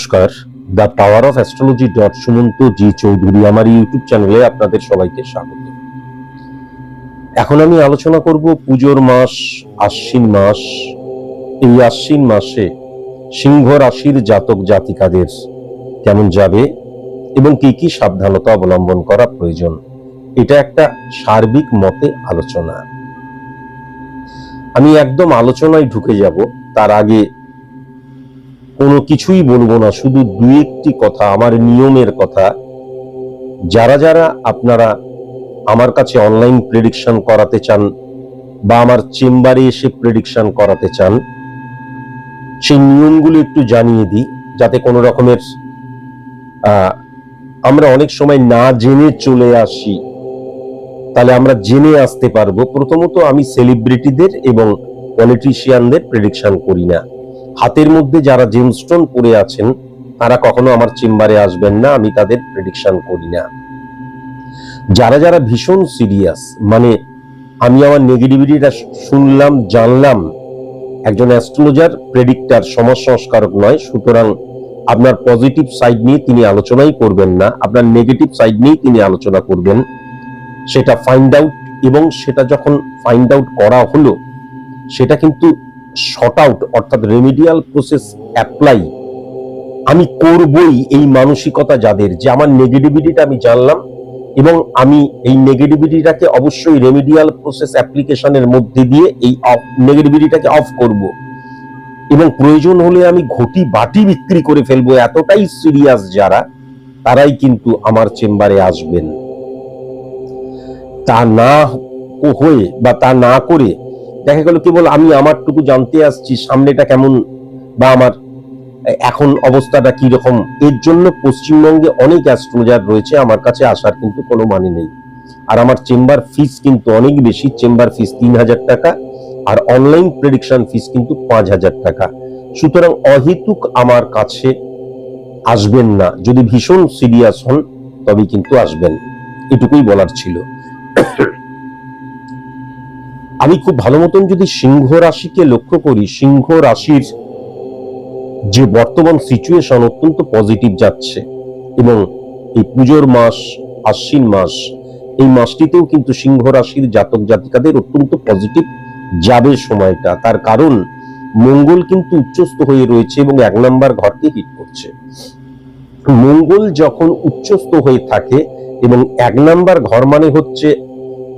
নমস্কার। The power of astrology dot Sumanta ji Chowdhury আমার YouTube চ্যানেলে আপনাদের সবাইকে স্বাগত। এখন আমি আলোচনা করব পুজোর মাস, আশ্বিন মাস। এই আশ্বিন মাসে সিংহ রাশির জাতক জাতিকাদের কেমন যাবে এবং কি কি সাবধানতা অবলম্বন করা প্রয়োজন, এটা একটা সার্বিক মতে আলোচনা। আমি একদম আলোচনায় ঢুকে যাব, তার আগে কোনো কিছুই বলব না, শুধু দু একটি কথা, আমার নিয়মের কথা। যারা যারা আপনারা আমার কাছে অনলাইন প্রেডিকশন করাতে চান বা আমার চেম্বারে এসে প্রেডিকশন করাতে চান, সেই নিয়মগুলো একটু জানিয়ে দিই, যাতে কোনো রকমের আমরা অনেক সময় না জেনে চলে আসি। তাহলে আমরা জেনে আসতে পারব। প্রথমত আমি সেলিব্রিটিদের এবং পলিটিশিয়ানদের প্রেডিকশন করি না। হাতের মধ্যে যারা জেমস্টোন পরে আছেন, তারা কখনো আমার চেম্বারে আসবেন না, আমি তাদের প্রেডিকশন করি না। যারা যারা ভীষণ সিরিয়াস মানে আমি আমার নেগেটিভিটিটা শুনলাম, জানলাম, একজন অ্যাস্ট্রোলজার প্রেডিক্টার সমাজ সংস্কারক নয়, সুতরাং আপনার পজিটিভ সাইড নিয়ে তিনি আলোচনাই করবেন না, আপনার নেগেটিভ সাইড নিয়েই তিনি আলোচনা করবেন। সেটা ফাইন্ড আউট এবং সেটা যখন ফাইন্ড আউট করা হলো, সেটা কিন্তু শর্ট আউট অর্থাৎ রেমিডিয়াল প্রসেস অ্যাপ্লাই আমি করবই এই মানসিকতা যাদের, যে আমার নেগেটিভিটিটা আমি জানলাম এবং আমি এই নেগেটিভিটিটাকে অবশ্যই রেমিডিয়াল প্রসেস অ্যাপ্লিকেশনের মধ্যে দিয়ে এই নেগেটিভিটিটাকে অফ করব। এবং প্রয়োজন হলে আমি ঘটি বাটি বিক্রি করে ফেলব, এতটাই সিরিয়াস যারা, তারাই কিন্তু আমার চেম্বারে আসবেন। তা না হয়ে বা তা না করে দেখা গেল কেবল আমি আমারটুকু জানতে আসছি সামনেটা কেমন বা আমার এখন অবস্থাটা কি রকম এর জন্য পশ্চিমবঙ্গে অনেক অ্যাস্ট্রোলজার রয়েছে, আমার কাছে আসার কিন্তু কোনো মানে নেই। আর আমার চেম্বার ফিস কিন্তু অনেক বেশি, চেম্বার ফিস তিন হাজার টাকা আর অনলাইন প্রেডিকশন ফিস কিন্তু পাঁচ হাজার টাকা। সুতরাং অহেতুক আমার কাছে আসবেন না। যদি ভীষণ সিরিয়াস হন, তবেই কিন্তু আসবেন। এটুকুই বলার ছিল। আমি খুব ভালো মতন যদি সিংহ রাশিকে লক্ষ্য করি, সিংহ রাশির যে বর্তমান সিচুয়েশন অত্যন্ত পজিটিভ যাচ্ছে এবং এই পুজোর মাস, আশ্বিন মাস, এই মাসটিতেও কিন্তু সিংহ রাশির জাতক জাতিকাদের অত্যন্ত পজিটিভ যাবে সময়টা। তার কারণ, মঙ্গল কিন্তু উচ্চস্থ হয়ে রয়েছে এবং এক নাম্বার ঘরকে হিট করছে। মঙ্গল যখন উচ্চস্থ হয়ে থাকে এবং এক নাম্বার ঘর মানে হচ্ছে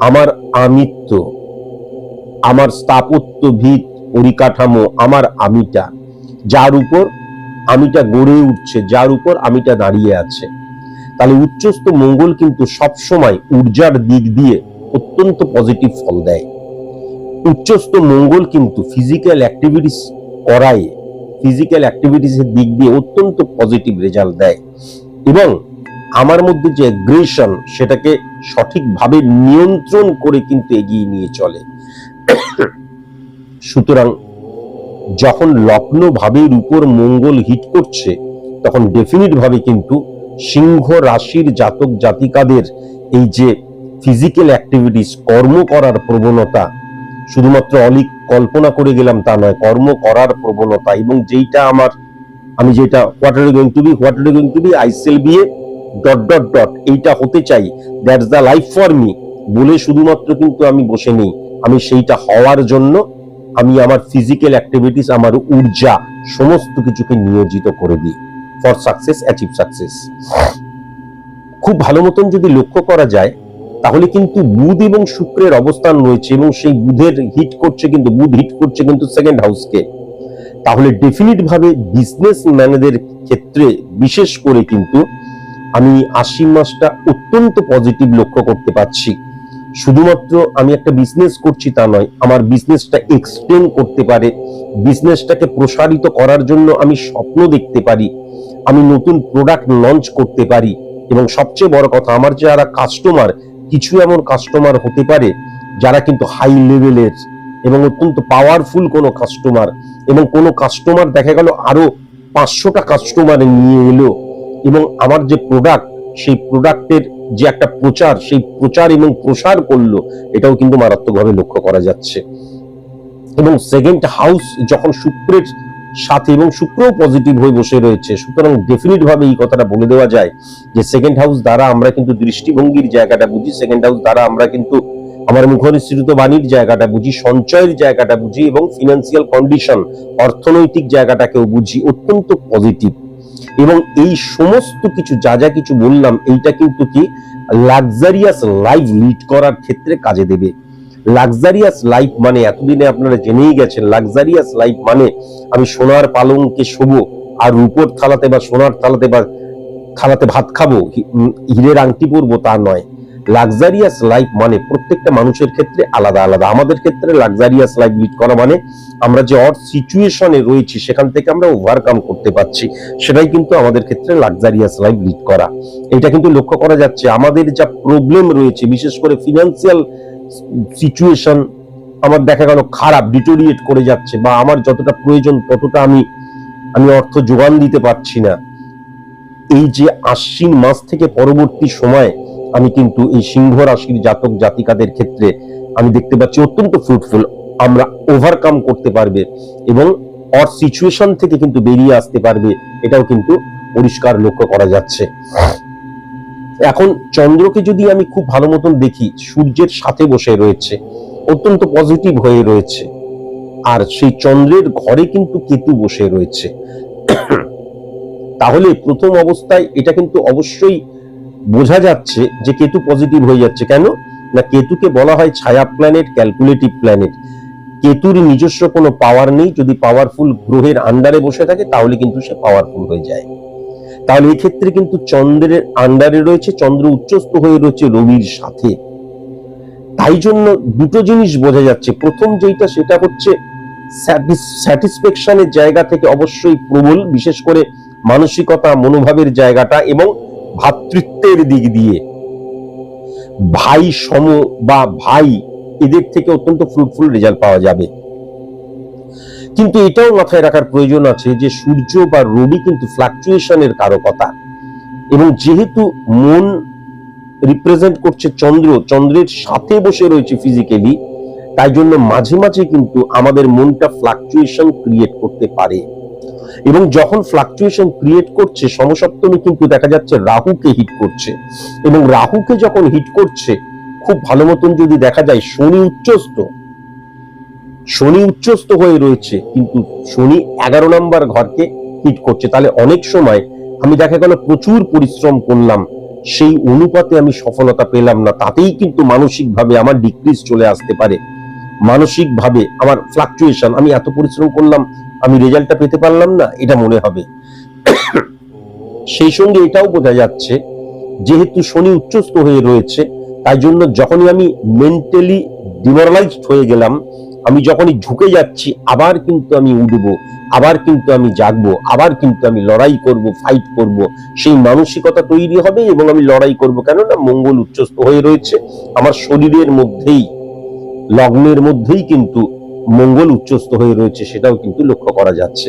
আমার আমিত্ব। আমার স্থাপত্য ভিত পরিকাঠামো আমার আমিটা। যার উপর আমিটা গড়ে উঠছে, যার উপর আমিটা দাঁড়িয়ে আছে। তাহলে উচ্চস্থ মঙ্গল কিন্তু সব সময় ঊর্জার দিক দিয়ে অত্যন্ত পজিটিভ ফল দেয়। উচ্চস্থ মঙ্গল কিন্তু ফিজিক্যাল অ্যাক্টিভিটিস করায় ফিজিক্যাল অ্যাক্টিভিটিসের দিক দিয়ে অত্যন্ত পজিটিভ রেজাল্ট দেয়। এবং আমার মধ্যে যে অ্যাগ্রেশন সেটাকে সঠিকভাবে নিয়ন্ত্রণ করে কিন্তু এগিয়ে নিয়ে চলে। সুতরাং যখন লগ্ন ভাবের উপর মঙ্গল হিট করছে, তখন ডেফিনিট ভাবে কিন্তু সিংহ রাশির জাতক জাতিকাদের এই যে ফিজিক্যাল অ্যাক্টিভিটিস কর্ম করার প্রবণতা, শুধুমাত্র অলিক কল্পনা করে গেলাম তা নয়, কর্ম করার প্রবণতা এবং যেইটা আমার, আমি যেটা what are going to be what are going to be I shall be a dot dot dot এইটা হতে চাই that's the life for me বলে শুধুমাত্র কিন্তু আমি বসে নেই। আমি সেইটা হওয়ার জন্য আমি আমার ফিজিক্যাল অ্যাক্টিভিটিস আমার ঊর্জা সমস্ত কিছুকে নিয়োজিত করে দিই। ফর সাকসেস অ্যাচিভ সাকসেস খুব ভালো মতন যদি লক্ষ্য করা যায়, তাহলে কিন্তু বুধ এবং শুক্রের অবস্থান রয়েছে এবং সেই বুধের হিট করছে কিন্তু, বুধ হিট করছে কিন্তু সেকেন্ড হাউসকে তাহলে ডেফিনিট ভাবে বিজনেস ম্যানেদের ক্ষেত্রে বিশেষ করে কিন্তু আমি আশি মাসটা অত্যন্ত পজিটিভ লক্ষ্য করতে পারছি। শুধুমাত্র আমি একটা বিজনেস করছি তা নয়, আমার বিজনেসটা এক্সটেন্ড করতে পারে। বিজনেসটাকে প্রসারিত করার জন্য আমি স্বপ্ন দেখতে পারি। আমি নতুন প্রোডাক্ট লঞ্চ করতে পারি। এবং সবচেয়ে বড় কথা, আমার যারা কাস্টমার কিছু এমন কাস্টমার হতে পারে যারা কিন্তু হাই লেভেলের এবং অত্যন্ত পাওয়ারফুল কোনো কাস্টমার এবং কোনো কাস্টমার দেখা গেল আরও পাঁচশোটা কাস্টমার নিয়ে এলো এবং আমার যে প্রোডাক্ট সেই প্রোডাক্টের যে একটা প্রচার, সেই প্রচার এবং প্রসার করল, এটাও কিন্তু মারাত্মকভাবে লক্ষ্য করা যাচ্ছে। এবং সেকেন্ড হাউস যখন শুক্রের সাথে এবং শুক্রও পজিটিভ হয়ে বসে রয়েছে, সুতরাং ডেফিনিট ভাবে এই কথাটা বলে দেওয়া যায় যে সেকেন্ড হাউস দ্বারা আমরা কিন্তু দৃষ্টিভঙ্গির জায়গাটা বুঝি সেকেন্ড হাউস দ্বারা আমরা কিন্তু আমার মুখনিসৃত বাণীর জায়গাটা বুঝি, সঞ্চয়ের জায়গাটা বুঝি এবং ফিনান্সিয়াল কন্ডিশন অর্থনৈতিক জায়গাটাকেও বুঝি, অত্যন্ত পজিটিভ এবং এই সমস্ত কিছু, যা যা কিছু বললাম, এইটা কিন্তু কি? লাক্সারিয়াস লাইফ লিড করার ক্ষেত্রে কাজে দেবে। লাক্সারিয়াস লাইফ মানে এতদিনে আপনারা জেনেই গেছেন লাক্সারিয়াস লাইফ মানে আমি সোনার পালংকে শোবো, আর রূপোর থালাতে বা সোনার থালাতে বা থালাতে ভাত খাব হীরের আংটি পরবো তা নয়। লাক্সারিয়াস লাইফ মানে প্রত্যেকটা মানুষের ক্ষেত্রে আলাদা আলাদা। আমাদের ক্ষেত্রে লাক্সারিয়াস লাইফ লিড করা মানে আমরা যে অর সিচুয়েশনে রয়েছি, সেখান থেকে আমরা ওভারকাম করতে পারছি। সেটাই কিন্তু আমাদের ক্ষেত্রে লাক্সারিয়াস লাইফ লিড করা। এটা কিন্তু লক্ষ্য করা যাচ্ছে। আমাদের যা প্রবলেম রয়েছে, বিশেষ করে ফিনান্সিয়াল সিচুয়েশন আমার দেখা গেল খারাপ ডিটোরিয়েট করে যাচ্ছে বা আমার যতটা প্রয়োজন ততটা আমি আমি অর্থ যোগান দিতে পারছি না। এই যে আশ্বিন মাস থেকে পরবর্তী সময় আমি কিন্তু এই সিংহ রাশির জাতক জাতিকাদের ক্ষেত্রে আমি দেখতে পাচ্ছি অত্যন্ত ফ্রুটফুল আমরা ওভারকাম করতে পারবে এবং অর সিচুয়েশন থেকে কিন্তু বেরিয়ে আসতে পারবে, এটাও কিন্তু পরিষ্কার লক্ষ্য করা যাচ্ছে। এখন চন্দ্রকে যদি আমি খুব ভালো মতন দেখি, সূর্যের সাথে বসে রয়েছে, অত্যন্ত পজিটিভ হয়ে রয়েছে, আর সেই চন্দ্রের ঘরে কিন্তু কেতু বসে রয়েছে। তাহলে প্রথম অবস্থায় এটা কিন্তু অবশ্যই বোঝা যাচ্ছে যে কেতু পজিটিভ হয়ে যাচ্ছে। কেন? না, কেতুকে বলা হয় ছায়া প্ল্যানেট ক্যালকুলেটিভ প্ল্যানেট কেতুর নিজস্ব কোনো পাওয়ার নেই, যদি পাওয়ারফুল গ্রহের আন্ডারে বসে থাকে, তাহলে কিন্তু সে পাওয়ারফুল হয়ে যায়। তাহলে এই ক্ষেত্রে কিন্তু চন্দ্রের আন্ডারে রয়েছে, চন্দ্র উচ্চস্থ হয়ে রয়েছে রবির সাথে। তাই জন্য দুটো জিনিস বোঝা যাচ্ছে। প্রথম যেটা সেটা হচ্ছে স্যাটিসফ্যাকশনের জায়গা থেকে অবশ্যই প্রবল, বিশেষ করে মানসিকতা, মনোভাবের জায়গাটা এবং ভাতৃত্বের দিক দিয়ে। ভাই সম বা ভাই এদের থেকে অত্যন্ত ফ্রুটফুল রেজাল্ট পাওয়া যাবে। কিন্তু এটাও মাথায় রাখার প্রয়োজন আছে যে সূর্য বা রবি কিন্তু ফ্লাকচুয়েশনের কারকতা। এবং যেহেতু মন রিপ্রেজেন্ট করছে চন্দ্র, চন্দ্রের সাথে বসে রয়েছে ফিজিক্যালি তাই জন্য মাঝে মাঝে কিন্তু আমাদের মনটা ফ্লাকচুয়েশন ক্রিয়েট করতে পারে। এবং যখন ফ্লাকচুয়েশন ক্রিয়েট করছে, সমসপ্তমী কিন্তু দেখা যাচ্ছে রাহুকে হিট করছে। এবং রাহুকে যখন হিট করছে খুব ভালো মতন যদি দেখা যায়, শনি উচ্চস্থ। শনি উচ্চস্থ হয়ে রয়েছে, কিন্তু শনি এগারো নম্বর ঘরকে হিট করছে। তাহলে অনেক সময় আমি দেখা গেল প্রচুর পরিশ্রম করলাম, সেই অনুপাতে আমি সফলতা পেলাম না। তাতেই কিন্তু মানসিকভাবে আমার ডিক্রিজ চলে আসতে পারে। মানসিকভাবে আমার ফ্লাকচুয়েশন আমি এত পরিশ্রম করলাম, আমি রেজাল্টটা পেতে পারলাম না, এটা মনে হবে। সেই সঙ্গে এটাও বোঝা যাচ্ছে, যেহেতু শনি উচ্চস্থ হয়ে রয়েছে তাই জন্য যখনই আমি মেন্টালি ডিমোরালাইজড হয়ে গেলাম, আমি যখনই ঝুঁকে যাচ্ছি, আবার কিন্তু আমি উঠব আবার কিন্তু আমি জাগবো, আবার কিন্তু আমি লড়াই করব ফাইট করব, সেই মানসিকতা তৈরি হবে এবং আমি লড়াই করব। কেননা মঙ্গল উচ্চস্থ হয়ে রয়েছে। আমার শরীরের মধ্যেই, লগ্নের মধ্যেই কিন্তু মঙ্গল উচ্চস্থ হয়ে রয়েছে, সেটাও কিন্তু লক্ষ্য করা যাচ্ছে।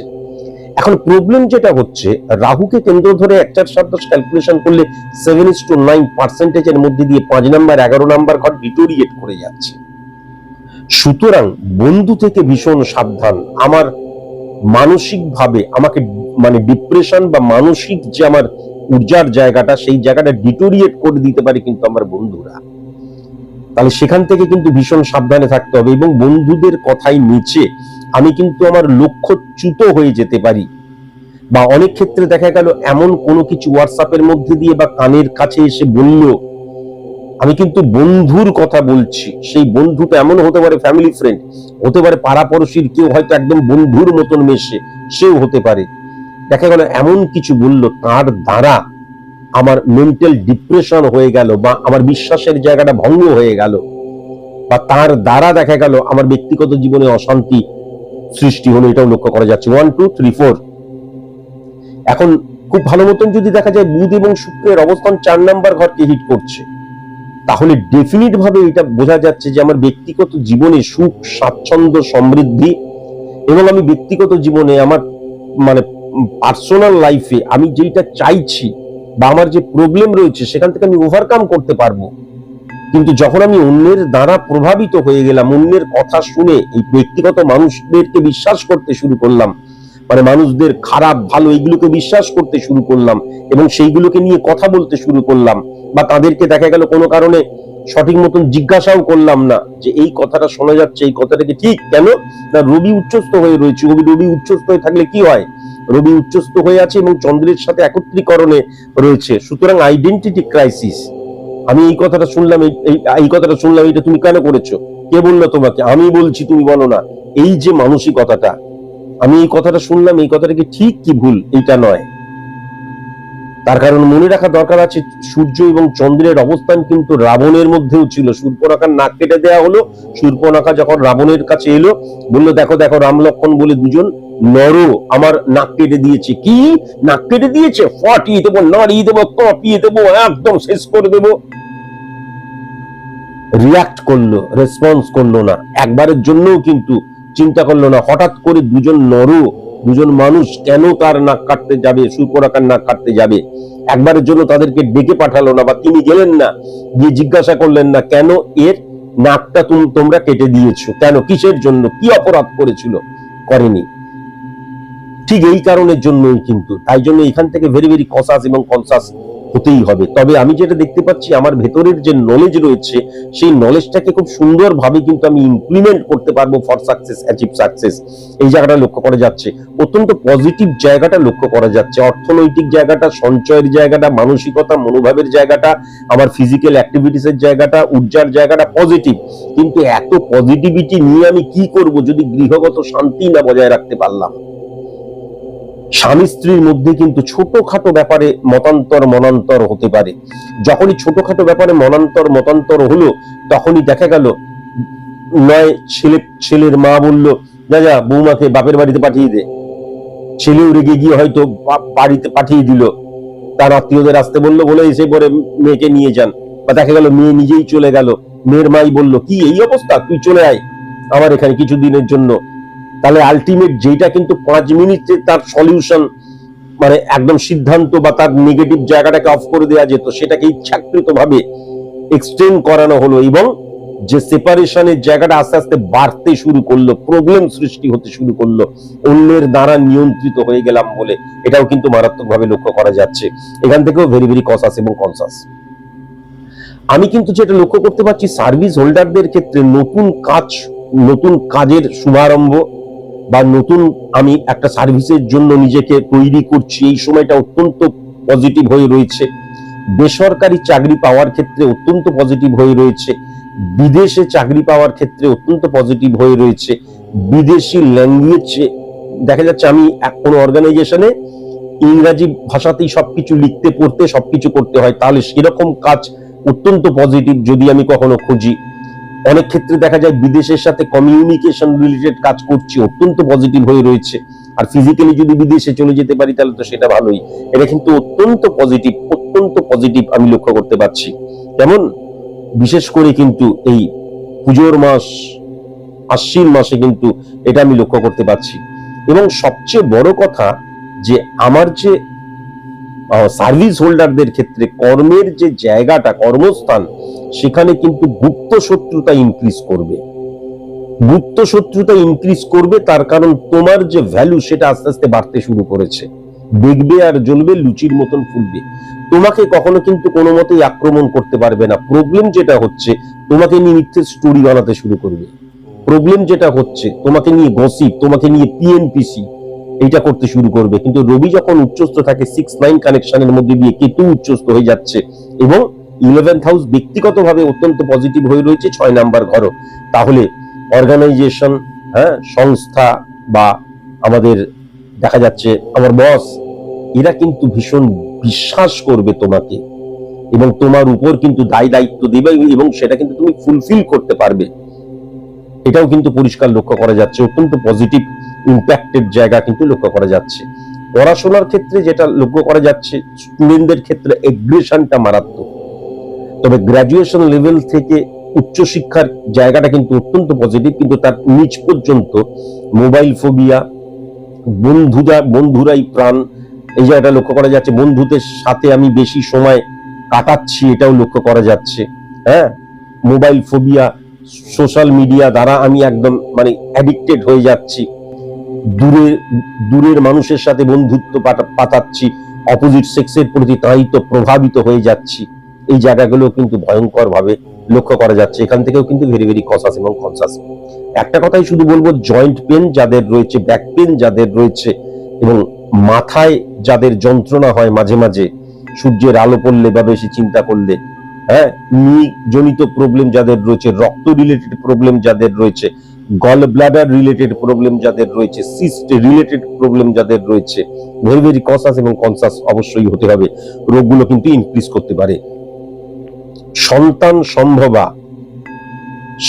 এখন প্রবলেম যেটা হচ্ছে, রাহুকে কেন্দ্র ধরে একটা শব্দ ক্যালকুলেশন করলে সেভেন ইস টু নাইন পার্সেন্টেজের মধ্যে দিয়ে পাঁচ নাম্বার এগারো নাম্বার ঘর ডিটোরিয়েট করে যাচ্ছে। সুতরাং বন্ধু থেকে ভীষণ সাবধান। আমার মানসিকভাবে আমাকে মানে ডিপ্রেশন বা মানসিক যে আমার ঊর্জার জায়গাটা, সেই জায়গাটা ডিটোরিয়েট করে দিতে পারে কিন্তু আমার বন্ধুরা। তাহলে সেখান থেকে কিন্তু ভীষণ সাবধানে থাকতে হবে এবং বন্ধুদের কথাই নিচে আমি কিন্তু আমার লক্ষ্যচ্যুত হয়ে যেতে পারি। বা অনেক ক্ষেত্রে দেখা গেল এমন কোনো কিছু হোয়াটসঅ্যাপের মধ্যে দিয়ে বা কানের কাছে এসে বলল, আমি কিন্তু বন্ধুর কথা বলছি। সেই বন্ধুটা এমন হতে পারে ফ্যামিলি ফ্রেন্ড হতে পারে পাড়াপড়শির কেউ হয়তো একদম বন্ধুর মতন মেশে, সেও হতে পারে। দেখা গেল এমন কিছু বলল, তার দ্বারা আমার মেন্টাল ডিপ্রেশন হয়ে গেল বা আমার বিশ্বাসের জায়গাটা ভঙ্গ হয়ে গেল। বা তার দ্বারা দেখা গেল আমার ব্যক্তিগত জীবনে অশান্তি সৃষ্টি হলো, এটাও লক্ষ্য করা যাচ্ছে। ওয়ান টু থ্রি ফোর এখন খুব ভালো মতন যদি দেখা যায়, বুধ এবং শুক্রের অবস্থান চার নাম্বার ঘরকে হিট করছে, তাহলে ডেফিনিট ভাবে এটা বোঝা যাচ্ছে যে আমার ব্যক্তিগত জীবনে সুখ, স্বাচ্ছন্দ্য, সমৃদ্ধি এবং আমি ব্যক্তিগত জীবনে আমার মানে পার্সোনাল লাইফে আমি যেটা চাইছি বা আমার যে প্রবলেম রয়েছে, সেখান থেকে আমি ওভারকাম করতে পারব। কিন্তু যখন আমি অন্যের দ্বারা প্রভাবিত হয়ে গেলাম, অন্যের কথা শুনে এই ব্যক্তিগত মানুষদেরকে বিশ্বাস করতে শুরু করলাম মানে মানুষদের খারাপ, ভালো এইগুলোকে বিশ্বাস করতে শুরু করলাম এবং সেইগুলোকে নিয়ে কথা বলতে শুরু করলাম বা তাদেরকে দেখা গেল কোনো কারণে সঠিক মতন জিজ্ঞাসাও করলাম না যে এই কথাটা শোনা যাচ্ছে, এই কথাটা কি ঠিক? কেন? না, রবি উচ্চস্থ হয়ে রয়েছে। রবি রবি উচ্চস্থ হয়ে থাকলে কি হয়? রবি উচ্চস্থ হয়ে আছে এবং চন্দ্রের সাথে একত্রীকরণে রয়েছে। সুতরাং আইডেন্টিটি ক্রাইসিস আমি এই কথাটা শুনলাম, এই- কথাটা শুনলাম, এটা তুমি কেন করেছ? কে বলল তোমাকে? আমি বলছি, তুমি বলো না। এই যে মানসিকতাটা, আমি এই কথাটা শুনলাম, এই কথাটা কি ঠিক কি ভুল? এইটা নয়। তার কারণ মনে রাখা দরকার আছে, সূর্য এবং চন্দ্রের অবস্থান কিন্তু রাবণের মধ্যেও ছিল। সূর্পনাখার নাক কেটে দেওয়া হলো, সূর্পনাখা যখন রাবণের কাছে এলো, বলল, দেখো দেখো, রাম লক্ষণ বলে দুজন নর আমার নাক কেটে দিয়েছে। কি? নাক কেটে দিয়েছে? ফাটিয়ে দেবো, নাড়িয়ে দেবো কাঁপিয়ে দেবো, একদম শেষ করে দেবো। রিয়াক্ট করল রেসপন্স করল না। একবারের জন্যও কিন্তু চিন্তা করল না। হঠাৎ করে দুজন নর, দুজন মানুষ কেন তার নাক কাটতে যাবে সুপরাকার নাক কাটতে যাবে? একবারের জন্য তাদেরকে ডেকে পাঠালো না বা তিনি গেলেন না, গিয়ে জিজ্ঞাসা করলেন না, কেন এর নাকটা তুমি, তোমরা কেটে দিয়েছ? কেন? কিসের জন্য? কি অপরাধ করেছিল? করেনি। ঠিক এই কারণের জন্যই কিন্তু, তাই জন্য এখান থেকে ভেরি ভেরি কসাস এবং কনসাস হতেই হবে। তবে আমি যেটা দেখতে পাচ্ছি, আমার ভেতরের যে নলেজ রয়েছে, সেই নলেজটাকে খুব সুন্দরভাবে কিন্তু আমি ইমপ্লিমেন্ট করতে পারব ফর সাকসেস অ্যাচিভ সাকসেস এই জায়গাটা লক্ষ্য করা যাচ্ছে। অত্যন্ত পজিটিভ জায়গাটা লক্ষ্য করা যাচ্ছে। অর্থনৈতিক জায়গাটা, সঞ্চয়ের জায়গাটা, মানসিকতা, মনোভাবের জায়গাটা, আমার ফিজিক্যাল অ্যাক্টিভিটিস এর জায়গাটা ঊর্জার জায়গাটা পজিটিভ কিন্তু এত পজিটিভিটি নিয়ে আমি কি করব যদি গৃহগত শান্তি না বজায় রাখতে পারলাম? স্বামী স্ত্রীর মধ্যে কিন্তু ছোটখাটো ব্যাপারে মতান্তর, মনান্তর হতে পারে। যখনই ছোটখাটো ব্যাপারে মনান্তর, মতান্তর হলো, তখনই দেখা গেল, নয়, ছেলে, ছেলের মা বলল, যা যা, বৌমাকে বাপের বাড়িতে পাঠিয়ে দে। ছেলেও রেগে গিয়ে হয়তো বাড়িতে পাঠিয়ে দিল। তার আত্মীয়দের আসতে বলল, বলে এসে পরে মেয়েকে নিয়ে যান। বা দেখা গেল, মেয়ে নিজেই চলে গেল। মেয়ের মাই বলল, কি, এই অবস্থা? তুই চলে আয় আমার এখানে কিছু দিনের জন্য। তাহলে আলটিমেট যেটা কিন্তু পাঁচ মিনিটে তার সলিউশন মানে একদম সিদ্ধান্ত বা তার নেগেটিভ জায়গাটাকে অফ করে দেওয়া যেত, সেটাকে ইচ্ছাকৃত ভাবে এক্সটেন্ড করানো হলো এবং যে সেপারেশনের জায়গাটা আস্তে আস্তে বাড়তে শুরু করল প্রবলেম সৃষ্টি হতে শুরু করল, অন্যের দ্বারা নিয়ন্ত্রিত হয়ে গেলাম বলে এটাও কিন্তু মারাত্মকভাবে লক্ষ্য করা যাচ্ছে। এখান থেকেও ভেরি ভেরি কসাস এবং কনসাস আমি কিন্তু যেটা লক্ষ্য করতে পারছি সার্ভিস হোল্ডারদের ক্ষেত্রে নতুন কাজ, নতুন কাজের শুভারম্ভ বা নতুন আমি একটা সার্ভিসের জন্য নিজেকে তৈরি করছি, এই সময়টা অত্যন্ত পজিটিভ হয়ে রয়েছে। বেসরকারি চাকরি পাওয়ার ক্ষেত্রে অত্যন্ত পজিটিভ হয়ে রয়েছে। বিদেশে চাকরি পাওয়ার ক্ষেত্রে অত্যন্ত পজিটিভ হয়ে রয়েছে। বিদেশি ল্যাঙ্গুয়েজ দেখা যাচ্ছে আমি এক কোনো অর্গানাইজেশনে ইংরাজি ভাষাতেই সবকিছু লিখতে, পড়তে সবকিছু করতে হয়, তাহলে সেরকম কাজ অত্যন্ত পজিটিভ যদি আমি কখনো খুঁজি। অনেক ক্ষেত্রে দেখা যায় বিদেশের সাথে কমিউনিকেশন রিলেটেড কাজ করছি, অত্যন্ত পজিটিভ হয়ে রয়েছে। আর ফিজিক্যালি যদি বিদেশে চলে যেতে পারি, তাহলে তো সেটা ভালোই। এটা কিন্তু অত্যন্ত পজিটিভ অত্যন্ত পজিটিভ আমি লক্ষ্য করতে পারছি। কেমন বিশেষ করে কিন্তু এই পুজোর মাস, আশ্বিন মাসে কিন্তু এটা আমি লক্ষ্য করতে পারছি। এবং সবচেয়ে বড় কথা যে, আমার যে সার্ভিস হোল্ডারদের ক্ষেত্রে কর্মের যে জায়গাটা, কর্মস্থান, সেখানে কিন্তু গুপ্ত শত্রুতা ইনক্রিজ করবে। গুপ্ত শত্রুতা ইনক্রিজ করবে তার কারণ তোমার যে ভ্যালু সেটা আস্তে আস্তে বাড়তে শুরু করেছে। দেখবে আর জ্বলবে, লুচির মতন ফুলবে। তোমাকে কখনো কিন্তু কোনো মতেই আক্রমণ করতে পারবে না। প্রবলেম যেটা হচ্ছে, তোমাকে নিয়ে মিথ্যে স্টোরি বানাতে শুরু করবে। প্রবলেম যেটা হচ্ছে, তোমাকে নিয়ে গসিপ তোমাকে নিয়ে পিএনপিসি এইটা করতে শুরু করবে। কিন্তু রবি যখন উচ্চস্থ থাকে সিক্স নাইন কানেকশনের মধ্যে দিয়ে কেতু উচ্চস্থ হয়ে যাচ্ছে এবং ইলেভেন্থ হাউস ব্যক্তিগতভাবে অত্যন্ত পজিটিভ হয়ে রয়েছে ছয় নাম্বার ঘরও। তাহলে অর্গানাইজেশন হ্যাঁ সংস্থা বা আমাদের দেখা যাচ্ছে আমার বস এরা কিন্তু ভীষণ বিশ্বাস করবে তোমাকে এবং তোমার উপর কিন্তু দায় দায়িত্ব দেবে এবং সেটা কিন্তু তুমি ফুলফিল করতে পারবে। এটাও কিন্তু পরিষ্কার লক্ষ্য করা যাচ্ছে। অত্যন্ত পজিটিভ ইম্প্যাক্টের জায়গা কিন্তু লক্ষ্য করা যাচ্ছে। পড়াশোনার ক্ষেত্রে যেটা লক্ষ্য করা যাচ্ছে স্টুডেন্টদের ক্ষেত্রে এগ্রেশনটা মারাত্মক। তবে গ্রাজুয়েশন লেভেল থেকে উচ্চশিক্ষার জায়গাটা কিন্তু অত্যন্ত পজিটিভ কিন্তু তার নিচ পর্যন্ত মোবাইল ফোবিয়া বন্ধুরা বন্ধুরাই প্রাণ, এই জায়গাটা লক্ষ্য করা যাচ্ছে। বন্ধুদের সাথে আমি বেশি সময় কাটাচ্ছি, এটাও লক্ষ্য করা যাচ্ছে। হ্যাঁ? মোবাইল ফোবিয়া সোশ্যাল মিডিয়া দ্বারা আমি একদম মানে অ্যাডিক্টেড হয়ে যাচ্ছি। দূরের দূরের মানুষের সাথে বন্ধুত্ব পাতাচ্ছি অপোজিট সেক্সের প্রতি তাড়িত প্রভাবিত হয়ে যাচ্ছি। এই জায়গাগুলো কিন্তু ভয়ঙ্কর ভাবে লক্ষ্য করা যাচ্ছে। এখান থেকেও কিন্তু ভেরি ভেরি কসাস এবং কনসাস একটা কথাই শুধু বলব জয়েন্ট পেন যাদের রয়েছে ব্যাক পেন যাদের রয়েছে এবং মাথায় যাদের যন্ত্রণা হয় মাঝে মাঝে, সূর্যের আলো পড়লে বা বেশি চিন্তা করলে হ্যাঁ জনিত প্রবলেম যাদের রয়েছে, রক্ত রিলেটেড প্রবলেম যাদের রয়েছে গল ব্লাডার রিলেটেড প্রবলেম যাদের রয়েছে সিস্ট রিলেটেড প্রবলেম যাদের রয়েছে ভেরি ভেরি কনসাস এবং কনসাস অবশ্যই হতে হবে। রোগগুলো কিন্তু ইনক্রিজ করতে পারে। সন্তান সম্ভবা,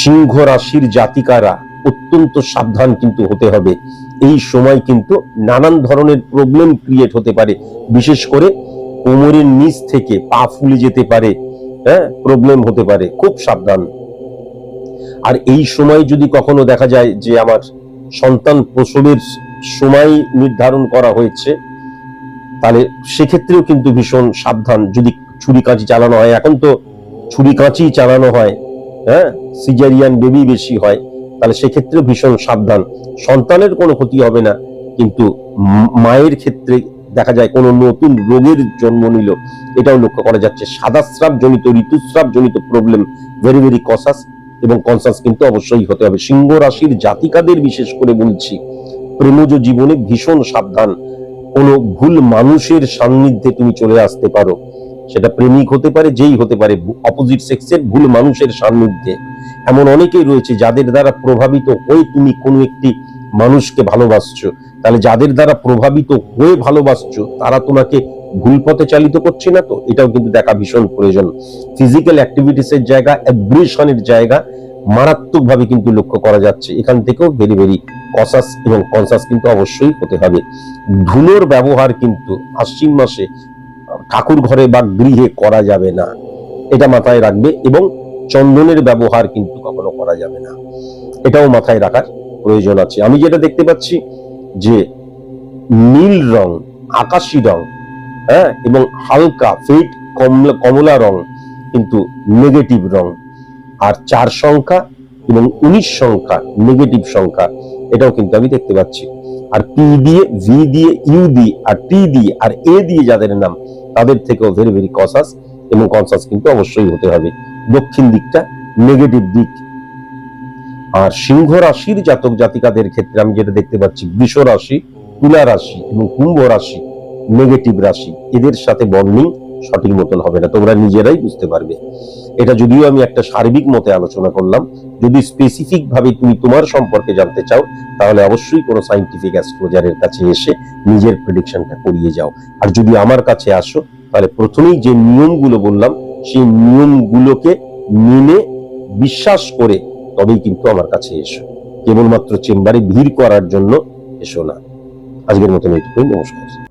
সিংহ রাশির জাতিকারা অত্যন্ত সাবধান কিন্তু হতে হবে। এই সময় কিন্তু নানান ধরনের প্রবলেম ক্রিয়েট হতে পারে। বিশেষ করে কোমরের নিচ থেকে পা ফুলে যেতে পারে। হ্যাঁ প্রবলেম হতে পারে, খুব সাবধান। আর এই সময় যদি কখনো দেখা যায় যে আমার সন্তান প্রসবের সময় নির্ধারণ করা হয়েছে, তাহলে সেক্ষেত্রেও কিন্তু ভীষণ সাবধান। যদি ছুরি কাঁচি চালানো হয়, এখন তো ছুরি কাঁচি চালানো হয় হ্যাঁ সিজারিয়ান বেবি বেশি হয়, তাহলে সেক্ষেত্রেও ভীষণ সাবধান। সন্তানের কোনো ক্ষতি হবে না, কিন্তু মায়ের ক্ষেত্রে দেখা যায় কোনো নতুন রোগের জন্ম নিল। এটাও লক্ষ্য করা যাচ্ছে। সাদাস্রাব জনিত ঋতুস্রাব জনিত প্রবলেম ভেরি ভেরি কসাস এবং কনসাস কিন্তু অবশ্যই হতে হবে। সিংহ রাশির জাতিকাদের বিশেষ করে বলছি, প্রেমজ জীবনে ভীষণ সাবধান। কোনো ভুল মানুষের সান্নিধ্যে তুমি চলে আসতে পারো। সেটা প্রেমিক হতে পারে, যেই হতে পারে অপোজিট সেক্সের ভুল মানুষের সান্নিধ্যে। এমন অনেকেই রয়েছে যাদের দ্বারা প্রভাবিত হয়ে তুমি কোনো একটি মানুষকে ভালোবাসছো, তাহলে যাদের দ্বারা প্রভাবিত হয়ে ভালোবাসছো, তারা তোমাকে ভুল পথে চালিত করছে না তো? এটাও কিন্তু দেখা ভীষণ প্রয়োজন। ফিজিক্যাল অ্যাক্টিভিটিসের জায়গা অ্যাগ্রেশনের জায়গা মারাত্মকভাবে কিন্তু লক্ষ্য করা যাচ্ছে। এখান থেকেও ভেরি ভেরি কসাস এবং কনসাস কিন্তু অবশ্যই হতে হবে। ধুলোর ব্যবহার কিন্তু আশ্বিন মাসে ঠাকুর ঘরে বা গৃহে করা যাবে না। এটা মাথায় রাখবে এবং চন্দনের ব্যবহার কিন্তু কখনো করা যাবে না। এটাও মাথায় রাখার প্রয়োজন আছে। আমি যেটা দেখতে পাচ্ছি যে নীল রং, আকাশি রং হ্যাঁ এবং হালকা ফেট কমলা কমলা রং, কিন্তু নেগেটিভ রং। আর চার সংখ্যা এবং উনিশ সংখ্যা নেগেটিভ সংখ্যা, এটাও কিন্তু আমি দেখতে পাচ্ছি। আর পি দিয়ে ভি দিয়ে ইউ দিয়ে, আর টি দিয়ে, আর এ দিয়ে যাদের নাম, তাদের থেকেও ভেরি ভেরি কসাস এবং কনসাস কিন্তু অবশ্যই হতে হবে। দক্ষিণ দিকটা নেগেটিভ দিক। আর সিংহ রাশির জাতক জাতিকাদের ক্ষেত্রে আমি যেটা দেখতে পাচ্ছি, বৃষ রাশি, তুলা রাশি এবং কুম্ভ রাশি নেগেটিভ রাশি, এদের সাথে বর্নিং সঠিক মতন হবে না। তোমরা নিজেরাই বুঝতে পারবে। এটা যদিও আমি একটা সার্বিক মতে আলোচনা করলাম, যদি স্পেসিফিক ভাবে তুমি তোমার সম্পর্কে জানতে চাও, তাহলে অবশ্যই কোনো সাইন্টিফিক অ্যাস্ট্রোলজারের কাছে এসে নিজের প্রেডিকশনটা করিয়ে যাও। আর যদি আমার কাছে আসো, তাহলে প্রথমেই যে নিয়মগুলো বললাম, সেই নিয়মগুলোকে মেনে, বিশ্বাস করে তবেই কিন্তু আমার কাছে এসো। কেবলমাত্র চেম্বারে ভিড় করার জন্য এসো না। আজকের মতন এইটুকুই, নমস্কার।